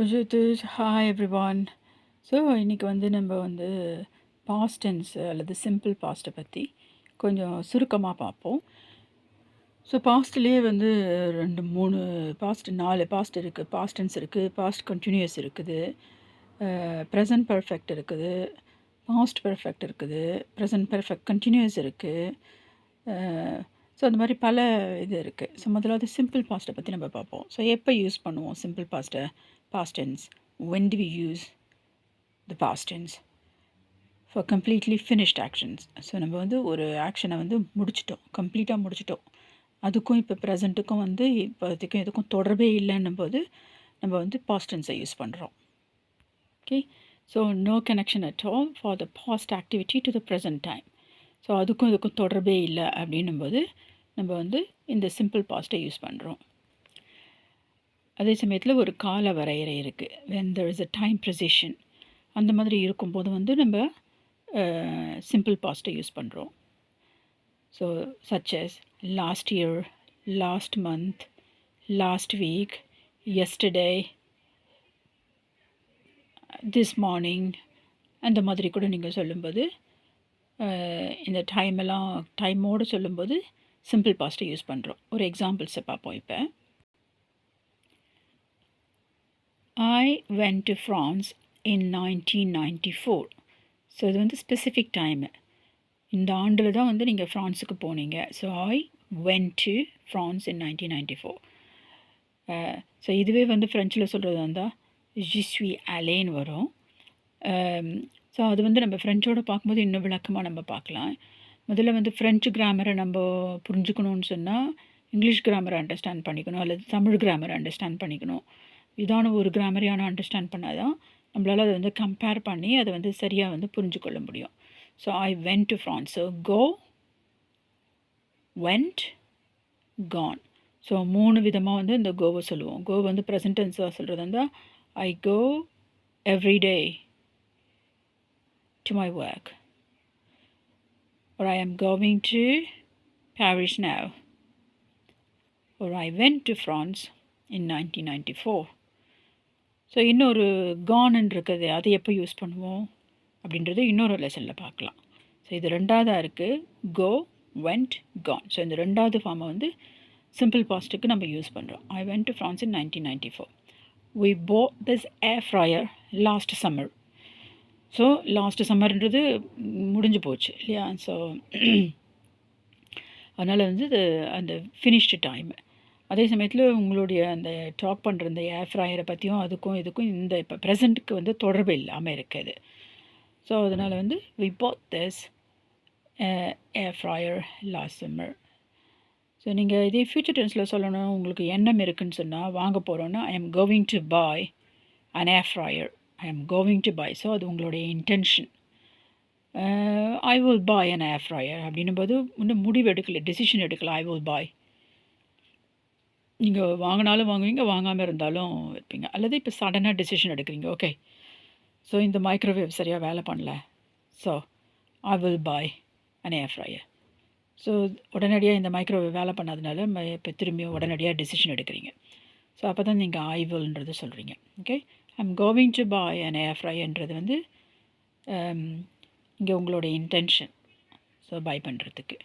Vijith hi everyone so இன்றைக்கி வந்து நம்ம வந்து பாஸ்ட் அல்லது சிம்பிள் பாஸ்ட்டை பற்றி கொஞ்சம் சுருக்கமாக பார்ப்போம். ஸோ பாஸ்ட்லேயே வந்து ரெண்டு மூணு பாஸ்ட் நாலு பாஸ்ட் இருக்குது பாஸ்டன்ஸ் இருக்குது பாஸ்ட் கண்டினியூஸ் இருக்குது. ப்ரெசன்ட் பர்ஃபெக்ட் இருக்குது. பாஸ்ட் பர்ஃபெக்ட் இருக்குது. ப்ரெசன்ட் பர்ஃபெக்ட் கண்டினியூஸ் இருக்குது ஸோ அந்த மாதிரி பல இது இருக்குது ஸோ முதலாவது சிம்பிள் பாஸ்ட்டை பற்றி நம்ம பார்ப்போம். ஸோ எப்போ யூஸ் பண்ணுவோம் சிம்பிள் பாஸ்ட்டை past tense. when do we use the past tense for completely finished actions so நம்ம வந்து ஒரு ஆக்ஷனை வந்து முடிச்சிட்டோம். கம்ப்ளீட்டாக முடிச்சிட்டோம். அதுக்கும் இப்போ ப்ரெசண்ட்டுக்கும் வந்து இப்போதைக்கும் எதுக்கும் தொடர்பே இல்லைன்னும் போது நம்ம வந்து பாஸ்டன்ஸை யூஸ் பண்ணுறோம் okay so no connection at all for the past activity to the present time so அதுக்கும் இதுக்கும் தொடர்பே இல்லை அப்படின்னும் போது நம்ம வந்து இந்த சிம்பிள் பாஸ்ட்டை யூஸ் பண்ணுறோம் அதே சமயத்தில் ஒரு கால வரையறை இருக்குது when there is a time precision அந்த மாதிரி இருக்கும்போது வந்து நம்ம சிம்பிள் பாஸ்ட்டை யூஸ் பண்ணுறோம் so such as last year last month last week yesterday this morning அந்த மாதிரி கூட நீங்கள் சொல்லும்போது இந்த டைம் எல்லாம் டைமோடு சொல்லும்போது சிம்பிள் பாஸ்ட்டை யூஸ் பண்ணுறோம் ஒரு எக்ஸாம்பிள்ஸை பார்ப்போம் இப்போ. I went to France in nineteen ninety four so இது வந்து ஸ்பெசிஃபிக் டைமு இந்த ஆண்டில் தான் வந்து நீங்கள் ஃப்ரான்ஸுக்கு போனீங்க. So I went to France in nineteen ninety four so இதுவே வந்து ஃப்ரெஞ்சில் சொல்கிறது வந்தால் ஜிஸ்வி அலேன்னு வரும். ஸோ அது வந்து நம்ம ஃப்ரெஞ்சோடு பார்க்கும்போது இன்னும் விளக்கமாக நம்ம பார்க்கலாம். முதல்ல வந்து ஃப்ரெஞ்சு கிராமரை நம்ம புரிஞ்சுக்கணுன்னு சொன்னால் இங்கிலீஷ் கிராமரை அண்டர்ஸ்டாண்ட் பண்ணிக்கணும். அல்லது தமிழ் கிராமரை அண்டர்ஸ்டாண்ட் பண்ணிக்கணும். இதான ஒரு கிராமரியான அண்டர்ஸ்டாண்ட் பண்ணால் தான் நம்மளால் அதை வந்து கம்பேர் பண்ணி அதை வந்து சரியாக வந்து புரிஞ்சு கொள்ள முடியும். So I went to France so go went gone so மூணு விதமாக வந்து இந்த கோவை சொல்லுவோம். கோ வந்து ப்ரெசன்டென்ஸாக சொல்கிறது வந்து I go every day to my work or I am going to Paris now, or I went to France in 1994. So இன்னொரு கான் இருக்குது அதை எப்போ யூஸ் பண்ணுவோம்? அப்படின்றது இன்னொரு லெசனில் பார்க்கலாம். ஸோ இது ரெண்டாவதாக இருக்குது கோ வெண்ட் கான் ஸோ இந்த ரெண்டாவது ஃபார்மை வந்து சிம்பிள் பாஸ்ட்டுக்கு நம்ம யூஸ் பண்ணுறோம் I went to France in nineteen ninety four we bought this air fryer last summer so last சம்மர்ன்றது முடிஞ்சு போச்சு இல்லையா? ஸோ அதனால் வந்து இது அந்த ஃபினிஷ்டு டைமு அதே சமயத்தில் உங்களுடைய அந்த டாக் பண்ணுற இந்த ஏர் ஃப்ரையரை பற்றியும் அதுக்கும் இதுக்கும் இந்த இப்போ ப்ரெசண்ட்டுக்கு வந்து தொடர்பு இல்லாமல் இருக்குது. ஸோ அதனால் வந்து we bought this air fryer last summer so நீங்கள் இதே ஃப்யூச்சர் டென்ஸில் சொல்லணும் உங்களுக்கு எண்ணம் இருக்குன்னு சொன்னால் வாங்க போகிறோன்னா I am going to buy an air fryer I am going to buy so அது உங்களுடைய intention I will buy an air fryer அப்படின்னும் போது இன்னும் முடிவு எடுக்கல டெசிஷன் எடுக்கல ஐ வில் பாய் நீங்கள் வாங்கினாலும் வாங்குவீங்க வாங்காமல் இருந்தாலும் வைப்பீங்க. அல்லது இப்போ சடனாக டெசிஷன் எடுக்கிறீங்க. ஓகே ஸோ இந்த மைக்ரோவேவ் சரியாக வேலை பண்ணல. So I will buy an air fryer so உடனடியாக இந்த மைக்ரோவேவ் வேலை பண்ணாதனால இப்போ திரும்பியும் உடனடியாக டெசிஷன் எடுக்கிறீங்க. ஸோ அப்போ தான் நீங்கள் ஐ வில்ன்றது சொல்கிறீங்க okay I'm going to buy an air ஃப்ரைன்றது வந்து um, இங்கே உங்களோட இன்டென்ஷன் ஸோ பை பண்ணுறதுக்கு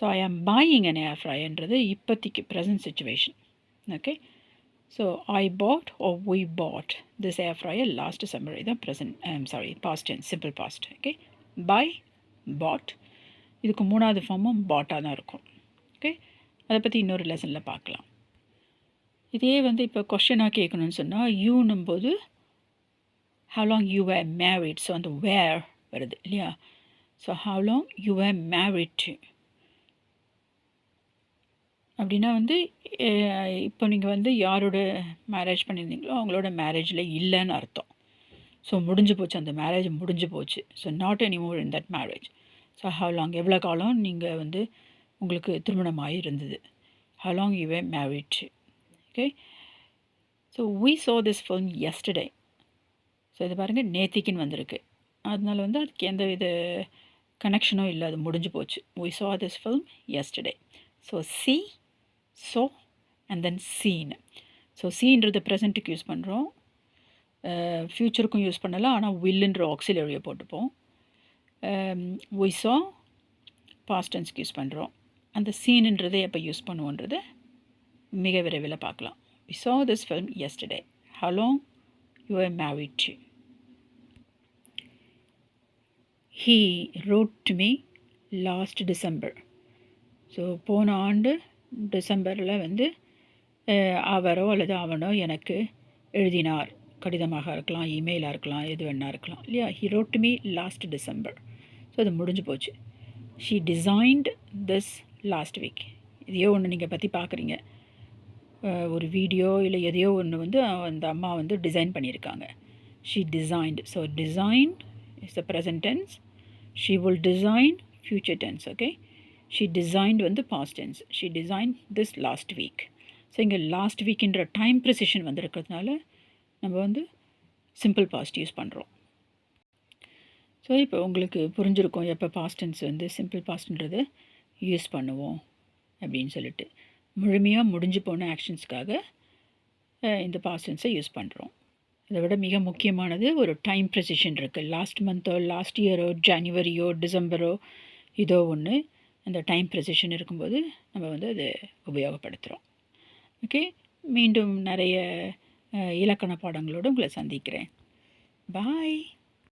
so I am buying an air ஃப்ரைன்றது இப்போதைக்கு present situation okay so I bought oh we bought this air fryer last summer இதுதான் present I'm sorry past and simple past okay buy bought இதுக்கு மூணாவது ஃபார்மும் பாட்டாக தான் இருக்கும். Okay அதை பற்றி இன்னொரு லெசனில் பார்க்கலாம். இதே வந்து இப்போ கொஷனாக கேட்கணும்னு சொன்னால் யூன்னும் போது how long you were married so அந்த வேர் வருது இல்லையா? So how long you were married அப்படின்னா வந்து இப்போ நீங்கள் வந்து யாரோட மேரேஜ் பண்ணியிருந்தீங்களோ அவங்களோட மேரேஜில் இல்லைன்னு அர்த்தம். ஸோ முடிஞ்சு போச்சு. அந்த மேரேஜ் முடிஞ்சு போச்சு. So not any more in that marriage so how long எவ்வளோ காலம் நீங்கள் வந்து உங்களுக்கு திருமணமாகி இருந்தது? How long you were married okay so we saw this film yesterday so இது பாருங்கள் நேத்திக்குன்னு வந்திருக்கு. அதனால வந்து அதுக்கு எந்த வித கனெக்ஷனும் இல்லை. அது முடிஞ்சு போச்சு. We saw this film yesterday so see so and then seen so சீன்றது ப்ரெசண்ட்டுக்கு யூஸ் பண்ணுறோம் ஃப்யூச்சருக்கும் யூஸ் பண்ணலாம். ஆனால் வில்லுன்ற ஆக்சிலரியை போட்டுப்போம். ஒய்ஸா பாஸ்டன்ஸ்க்கு யூஸ் பண்ணுறோம் அந்த சீனுன்றதை எப்போ யூஸ் பண்ணுவோன்றது மிக விரைவில் பார்க்கலாம். We saw this film yesterday. Hello you are married he to? He wrote to me so போன ஆண்டு டிசம்பரில் வந்து அவரோ அல்லது அவனோ எனக்கு எழுதினார். கடிதமாக இருக்கலாம் இமெயிலாக இருக்கலாம் எது வேணா இருக்கலாம் இல்லையா? He wrote me last December so அது முடிஞ்சு போச்சு. She designed this last week இதையோ ஒன்று நீங்கள் பற்றி பார்க்குறீங்க ஒரு வீடியோ இல்லை எதையோ ஒன்று வந்து அந்த அம்மா வந்து டிசைன் பண்ணியிருக்காங்க. She designed so design is the present tense she will design future tense okay she designed வந்து past tense she design this last week so இங்கே லாஸ்ட் வீக்கின்ற டைம் ப்ரிசிஷன் வந்திருக்கிறதுனால நம்ம வந்து சிம்பிள் பாஸ்ட் யூஸ் பண்ணுறோம் so இப்போ உங்களுக்கு புரிஞ்சிருக்கும் எப்போ பாஸ்டன்ஸ் வந்து சிம்பிள் பாஸ்ட்ன்றது யூஸ் பண்ணுவோம் அப்படின்னு சொல்லிட்டு. முழுமையாக முடிஞ்சு போன ஆக்ஷன்ஸ்க்காக இந்த பாஸ்டன்ஸை யூஸ் பண்ணுறோம் இதை விட மிக முக்கியமானது ஒரு டைம் ப்ரெசிஷன் இருக்குது லாஸ்ட் மந்த்தோ லாஸ்ட் இயரோ ஜனவரியோ டிசம்பரோ இதோ ஒன்று அந்த டைம் ப்ரெசிஷன் இருக்கும்போது நம்ம வந்து அதை உபயோகப்படுத்துகிறோம் ஓகே மீண்டும் நிறைய இலக்கண பாடங்களோடு உங்களை சந்திக்கிறேன். பாய்